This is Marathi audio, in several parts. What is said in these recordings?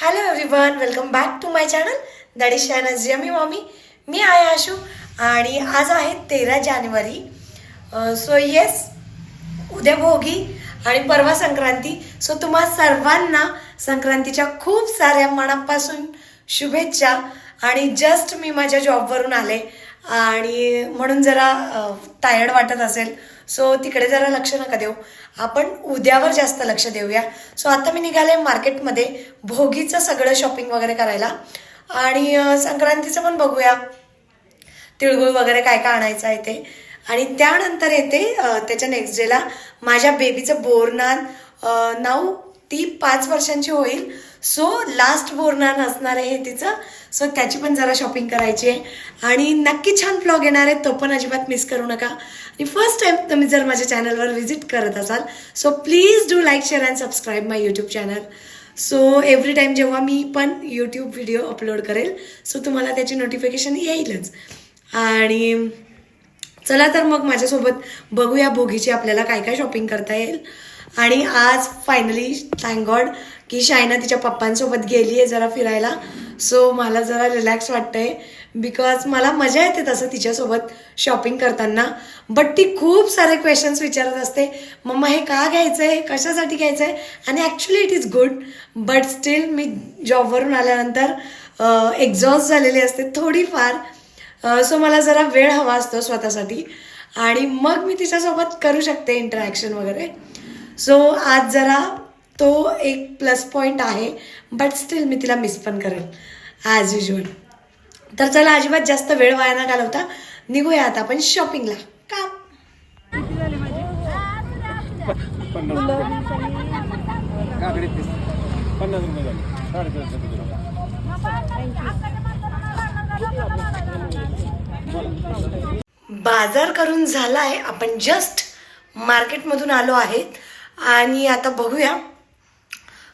Hello everyone welcome back to my channel that is शॅनज yummy mommy मी आहे आशू आणि आज आहे तेरा जानेवारी. सो येस उद्या भोगी आणि परवा संक्रांती. सो तुम्हा सर्वांना संक्रांतीच्या खूप साऱ्या मनापासून शुभेच्छा आणि जस्ट मी माझ्या जॉबवरून आले. आणि म्हणून जरा टायर्ड वाटत असेल. सो तिकडे जरा लक्ष नका देऊ. आपण उद्यावर जास्त लक्ष देऊया. सो आता मी निघाले मार्केटमध्ये. भोगीचं सगळं शॉपिंग वगैरे करायला. आणि संक्रांतीचं पण बघूया. तिळगुळ वगैरे काय काय आणायचं आहे ते. आणि त्यानंतर येते त्याच्या नेक्स्ट डेला माझ्या बेबीचं बोरनान अं, नाव ती पाच वर्षांची होईल. सो लास्ट बोरनान असणार आहे हे तिचं. सो त्याची पण जरा शॉपिंग करायची आहे. आणि नक्की छान ब्लॉग येणार आहे तो पण अजिबात मिस करू नका. आणि फर्स्ट टाईम तुम्ही जर माझ्या चॅनलवर व्हिजिट करत असाल so please do like share and subscribe my YouTube channel so every time जेव्हा मी पण यूट्यूब व्हिडिओ अपलोड करेल सो तुम्हाला त्याची नोटिफिकेशन येईलच. आणि चला तर मग माझ्यासोबत बघूया भोगीची आपल्याला काय काय शॉपिंग करता येईल. आणि आज फायनली थँक गॉड की शायना तिच्या पप्पांसोबत गेली आहे जरा फिरायला. सो मला जरा रिलॅक्स वाटतंय. बिकॉज मला मजा येते तसं तिच्यासोबत शॉपिंग करताना. बट ती खूप सारे क्वेश्चन्स विचारत असते. मम्मा हे का घ्यायचं आहे कशासाठी घ्यायचं आहे आणि actually it is good but still मी जॉबवरून आल्यानंतर एक्झॉस्ट झालेली असते थोडीफार. सो मला जरा वेळ हवा असतो स्वतःसाठी. आणि मग मी तिच्यासोबत करू शकते इंटरॅक्शन वगैरे. सो आज जरा तो एक प्लस पॉईंट आहे बट स्टील मी तिला मिस पण करेन ॲज युजल तर चला अजिबात जास्त वेळ वाया न घालवता निघूया आता आपण शॉपिंगला का बाजार करून झालाय आपण जस्ट मार्केटमधून आलो आहेत. आणि आता बघूया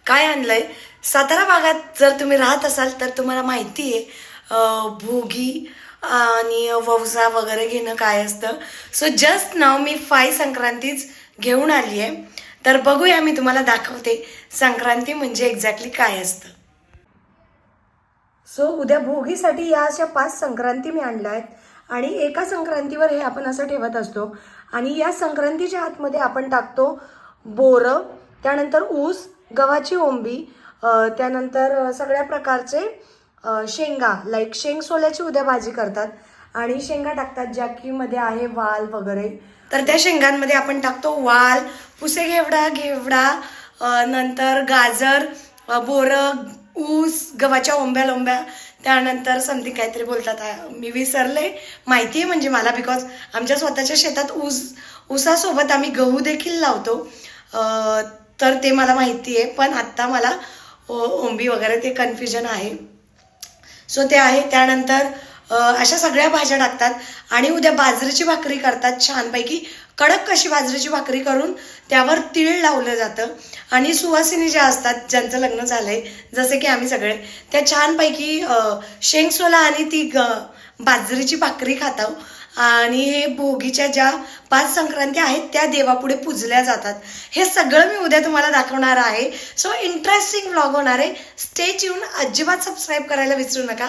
काय आणलंय. सातारा भागात जर तुम्ही राहत असाल तर तुम्हाला माहिती आहे भोगी आणि ववसा वगैरे घेणं काय असतं. सो जस्ट नाव मी फाय संक्रांतीच घेऊन आली आहे. तर बघूया मी तुम्हाला दाखवते संक्रांती म्हणजे एक्झॅक्टली काय असतं. सो उद्या भोगीसाठी या अशा पाच संक्रांती मी आणल्या आहेत. आणि एका संक्रांतीवर हे आपण असं ठेवत असतो. आणि या संक्रांतीच्या आतमध्ये आपण टाकतो बोरं त्यानंतर ऊस गव्हाची ओंबी त्यानंतर सगळ्या प्रकारचे शेंगा लाईक शेंग सोल्याची उद्या भाजी करतात आणि शेंगा टाकतात ज्या की मध्ये आहे वाल वगैरे. तर त्या शेंगांमध्ये आपण टाकतो वाल पुसे घेवडा घेवडा नंतर गाजर बोरं ऊस गव्हाच्या ओंब्या लोंब्या त्यानंतर समथिंग काहीतरी बोलतात. मी विसरले. माहिती आहे म्हणजे मला बिकॉज आमच्या स्वतःच्या शेतात ऊस ऊसासोबत आम्ही गहू देखील लावतो. तर ते मला माहिती आहे पण आत्ता मला ओंबी वगैरे ते कन्फ्युजन आहे. सो ते आहे. त्यानंतर अशा सगळ्या भाज्या टाकतात आणि उद्या बाजरीची भाकरी करतात छानपैकी. कडक कशी बाजरीची भाकरी करून त्यावर तीळ लावलं जातं आणि सुवासिनी ज्या असतात ज्यांचं लग्न झालंय जसे की आम्ही सगळे त्या छानपैकी शेंगसोला आणि ती ग बाजरीची भाकरी खातो आणि हे भोगीच्या ज्या पाच संक्रांती आहेत त्या देवापुढे पूजल्या जातात. हे सगळं मी उद्या तुम्हाला दाखवणार आहे. सो इंटरेस्टिंग व्लॉग होणार आहे. स्टेच येऊन अजिबात सबस्क्राईब करायला विसरू नका.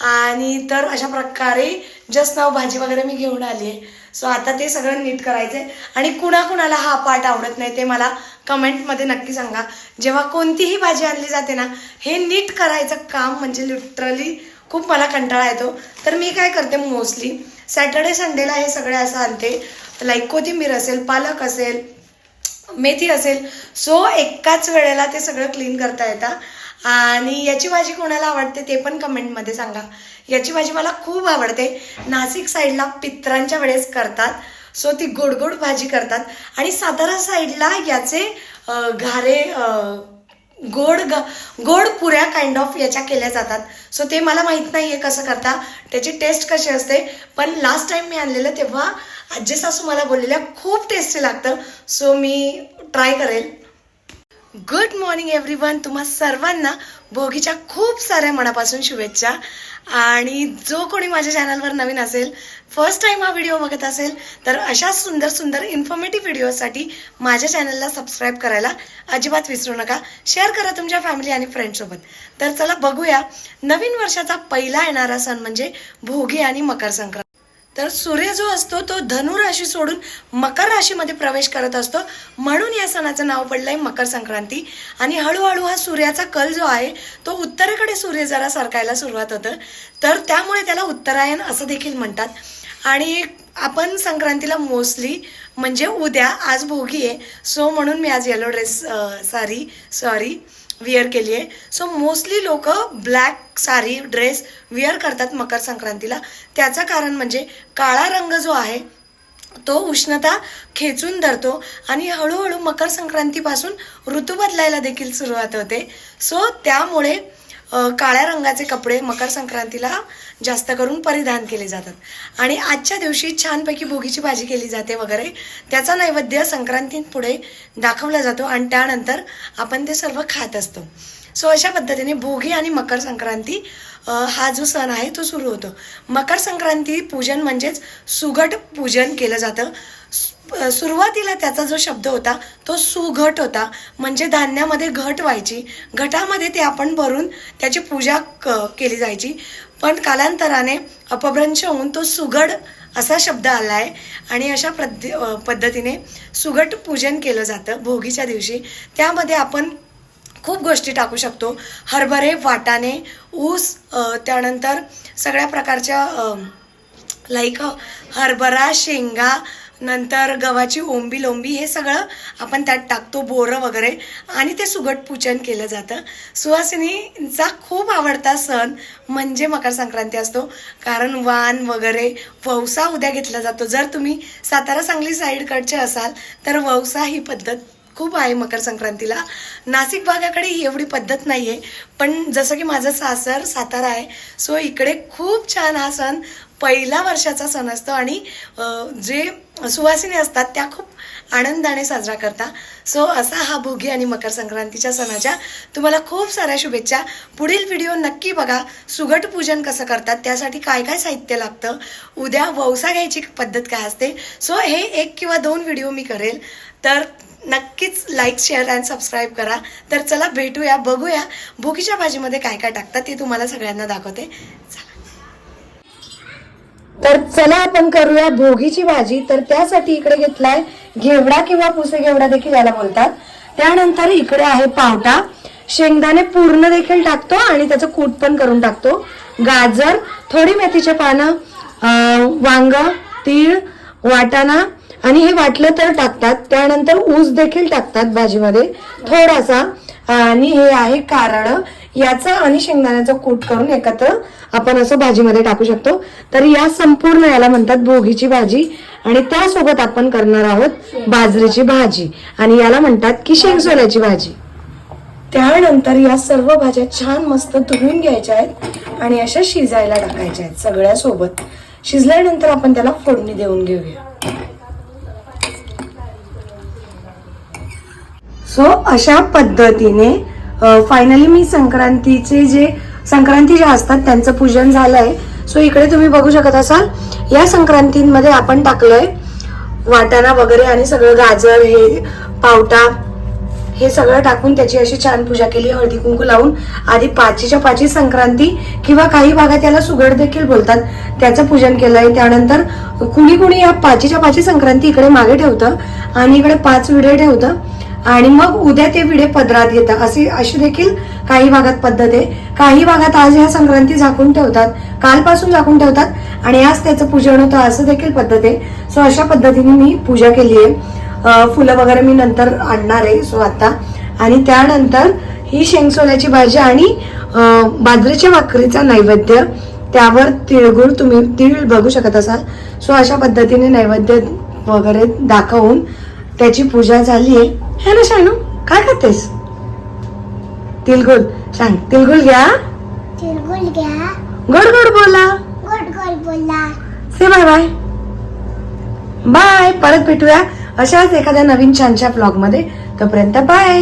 आणि तर अशा प्रकारे जस्ट नाव भाजी वगैरे मी घेऊन आली आहे. सो आता ते सगळं नीट करायचं आहे आणि कुणाकुणाला हा पार्ट आवडत नाही ते मला कमेंटमध्ये नक्की सांगा. जेव्हा कोणतीही भाजी आणली जाते ना हे नीट करायचं काम म्हणजे लिटरली खूप मला कंटाळा येतो. तर मी काय करते मोस्टली सॅटर्डे संडेला हे सगळे असं आणते. लाईक कोथिंबीर असेल पालक असेल मेथी असेल. सो एकाच वेळेला ते सगळं क्लीन करता येतं. आणि याची भाजी कोणाला आवडते ते पण कमेंटमध्ये सांगा. याची भाजी मला खूप आवडते. नाशिक साईडला पित्रांच्या वेळेस करतात. सो ती गोड गोड भाजी करतात. आणि सातारा साईडला याचे घारे गोड ग गोड पुऱ्या काइंड ऑफ याच्या केल्या जातात. सो ते मला माहीत नाही आहे कसं करता. त्याची टेस्ट कशी असते. पण लास्ट टाइम मी आणलेलं तेव्हा आजी सासू मला बोललेल्या खूप टेस्टी लागतं. सो मी ट्राय करेल. गुड मॉर्निंग एव्हरीवन तुम्हा सर्वांना भोगीच्या खूप साऱ्या मनापासून शुभेच्छा. आणि जो कोणी माझ्या चॅनलवर नवीन असेल फर्स्ट टाइम हा व्हिडिओ बघत असेल तर अशा सुंदर सुंदर इन्फॉर्मेटिव्ह व्हिडिओसाठी माझ्या चॅनलला सबस्क्राईब करायला अजिबात विसरू नका. शेअर करा तुमच्या फॅमिली आणि फ्रेंडसोबत तर चला बघूया नवीन वर्षाचा पहिला येणारा सण म्हणजे भोगी आणि मकर संक्रांत. तर सूर्य जो असतो तो धनु राशी सोडून मकर राशीमध्ये प्रवेश करत असतो. म्हणून या सणाचं नाव पडलं आहे मकर संक्रांती. आणि हळूहळू हा सूर्याचा कल जो आहे तो उत्तरेकडे सूर्य जरा सरकायला सुरुवात होतं. तर त्यामुळे त्याला उत्तरायण असं देखील म्हणतात. आणि आपण संक्रांतीला मोस्टली म्हणजे उद्या आज भोगी आहे. सो म्हणून मी आज yellow dress sari sorry wear केली आहे. सो मोस्टली लोक ब्लॅक साडी ड्रेस विअर करतात मकर संक्रांतीला. त्याचं कारण म्हणजे काळा रंग जो आहे तो उष्णता खेचून धरतो आणि हळूहळू मकर संक्रांतीपासून ऋतू बदलायला देखील सुरुवात होते. सो त्यामुळे काळ्या रंगाचे कपडे मकर संक्रांतीला जास्त करून परिधान केले जातात. आणि आजच्या दिवशी छानपैकी भोगीची भाजी केली जाते वगैरे. त्याचा नैवेद्य संक्रांतीपुढे दाखवला जातो आणि त्यानंतर आपण ते सर्व खात असतो. सो अशा पद्धतीने भोगी आणि मकर संक्रांती हा जो सण आहे तो सुरू होतो. मकर संक्रांती पूजन म्हणजेच सुगट पूजन केलं जातं. सुरुवातीला त्याचा जो शब्द होता तो सुघट होता. म्हणजे धान्यामध्ये घट व्हायची. घटामध्ये ते आपण भरून त्याची पूजा क केली जायची. पण कालांतराने अपभ्रंश होऊन तो सुघड असा शब्द आला आहे आणि अशा पद्ध पद्धतीने सुघट पूजन केलं जातं भोगीच्या दिवशी. त्यामध्ये आपण खूप गोष्टी टाकू शकतो. हरभरे वाटाणे ऊस त्यानंतर सगळ्या प्रकारच्या लाईक हरभरा शेंगा नंतर गव्हाची ओंबी लोंबी हे सगळं आपण त्यात टाकतो बोरं वगैरे. आणि ते सुगट पूजन केलं जातं. सुवासिनीचा खूप आवडता सण म्हणजे मकर संक्रांती असतो. कारण वाण वगैरे वौसा उद्या घेतला जातो. जर तुम्ही सातारा सांगली साईडकडचे असाल तर वौसा ही पद्धत खूप आहे मकर संक्रांतीला. नाशिक भागाकडे ही एवढी पद्धत नाही आहे पण जसं की माझं सासर सातारा आहे सो इकडे खूप छान हा सण पहिला वर्षाचा सण असतो आणि जे सुवासिनी असतात त्या खूप आनंदाने साजरा करता. सो असा हा भोगी आणि मकर संक्रांतीच्या सणाच्या तुम्हाला खूप साऱ्या शुभेच्छा. पुढील व्हिडिओ नक्की बघा. सुगट पूजन कसं करतात त्यासाठी काय काय साहित्य लागतं उद्या वौसा घ्यायची पद्धत काय असते. सो हे एक किंवा दोन व्हिडिओ मी करेल. तर नक्कीच लाईक शेअर अँड सबस्क्राईब करा. तर चला भेटूया बघूया. भोगीच्या भाजीमध्ये काय काय टाकतात ते तुम्हाला सगळ्यांना दाखवते. तर चला आपण करूया भोगीची भाजी. तर त्यासाठी इकडे घेतलाय घेवडा किंवा पुसे घेवडा देखील याला बोलतात. त्यानंतर इकडे आहे पावटा. शेंगदाणे पूर्ण देखील टाकतो आणि त्याचं कूट पण करून टाकतो. गाजर थोडी मेथीचे पानं वांग तीळ वाटाणा आणि हे वाटलं तर टाकतात त्यानंतर ऊस देखील टाकतात भाजीमध्ये. थोडासा आणि हे आहे कारळ. याचा आणि शेंगदाण्याचा कूट करून एकत्र आपण असं भाजीमध्ये टाकू शकतो. तर या संपूर्ण याला म्हणतात भोगीची भाजी. आणि त्यासोबत आपण करणार आहोत बाजरीची भाजी. आणि याला म्हणतात की शेंगसोल्याची भाजी. त्यानंतर या सर्व भाज्या छान मस्त धुवून घ्यायच्या आहेत आणि अशा शिजायला टाकायच्या आहेत सगळ्या सोबत शिजल्यानंतर आपण त्याला फोडणी देऊन घेऊया. सो अशा पद्धतीने फायनली मी संक्रांतीचे जे संक्रांती ज्या असतात त्यांचं पूजन झालंय. सो इकडे तुम्ही बघू शकत असाल या संक्रांतींमध्ये आपण टाकलंय वाटाणा वगैरे आणि सगळं गाजर हे पावटा हे सगळं टाकून त्याची अशी छान पूजा केली हळदी कुंकू लावून. आधी पाचीच्या पाची संक्रांती किंवा काही भागात याला सुगड देखील बोलतात त्याचं पूजन केलंय. त्यानंतर कुणी कुणी या पाचीच्या पाची संक्रांती इकडे मागे ठेवतं आणि इकडे पाच विडे ठेवतं. आणि मग उद्या ते विडे पदरात येतात. अशी अशी देखील काही भागात पद्धत आहे. काही भागात आज ह्या संक्रांती झाकून ठेवतात. कालपासून झाकून ठेवतात. आणि आज त्याचं पूजन होतं असं देखील पद्धत आहे. सो अशा पद्धतीने मी पूजा केली आहे. फुलं वगैरे मी नंतर आणणार आहे. सो आता. आणि त्यानंतर ही शेंगसोल्याची भाजी आणि बाजरीच्या भाकरीचा नैवेद्य. त्यावर तिळगुळ तुम्ही तीळ बघू शकत असाल. सो अशा पद्धतीने नैवेद्य वगैरे दाखवून त्याची पूजा झाली आहे. ना शानू काय खातेस तिळगुळ सांग तिळगुळ घ्या. तिरगुल घ्या. गोड गोड बोला. गोड गोड बोला. से बाय बाय. बाय परत भेटूया अशाच एखाद्या नवीन छानशा ब्लॉगमध्ये. तोपर्यंत बाय.